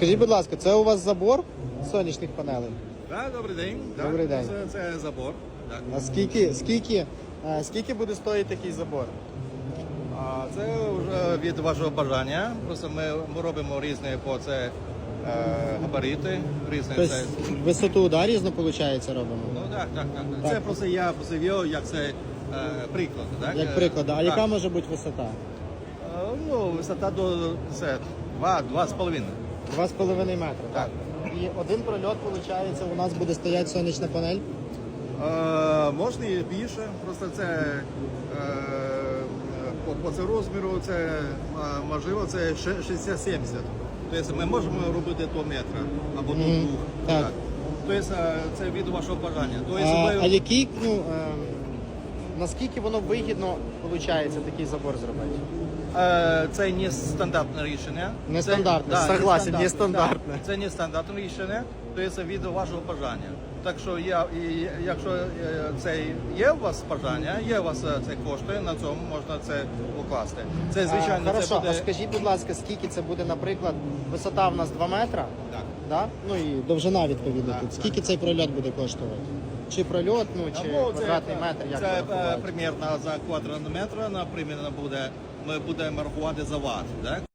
Скажіть, будь ласка, це у вас забор сонячних панелей? Так, добрий день. Добрий день. Це, це забор. Так. А скільки, скільки, е, скільки буде стоїти такий забор? А це вже від вашого бажання. Просто ми, ми робимо різні по це е, габарити, різні Тобто це. висоту да, різно виходить робимо? Ну так, так, так. так. Це просто я посивів, як це е, приклад. Так? Як приклад, а так. яка може бути висота? Е, Ну, висота до це, 2, 2,5. Два з половиною метри. Так. І один прольот, виходить, у нас буде стояти сонячна панель. Е, можна і більше, просто це е, по, по цьому розміру це е, можливо це ще- 60-70. Тобто ми можемо робити до метра або до двох. Так. Тобто е, це від вашого бажання. Тобто, А, ми, а який, ну, е, наскільки воно вигідно виходить такий забор зробити? е, це не стандартне рішення. Нестандартне, Це, согласен, нестандартне. нестандартне. Так, Це не стандартне рішення, тобто це від вашого бажання. Так що я, і, якщо е, це є у вас бажання, є у вас е, це кошти, на цьому можна це укласти. Це звичайно а, хорошо, це буде а скажіть, будь ласка, скільки це буде, наприклад, висота в нас 2 метра, так. да? ну і довжина відповідно Так, тут. Скільки цей прольот буде коштувати? Чи прольот, ну чи Або квадратний це, метр, як це це е, примірно за квадратний метр, наприклад, буде ми будемо рахувати за ват. Так?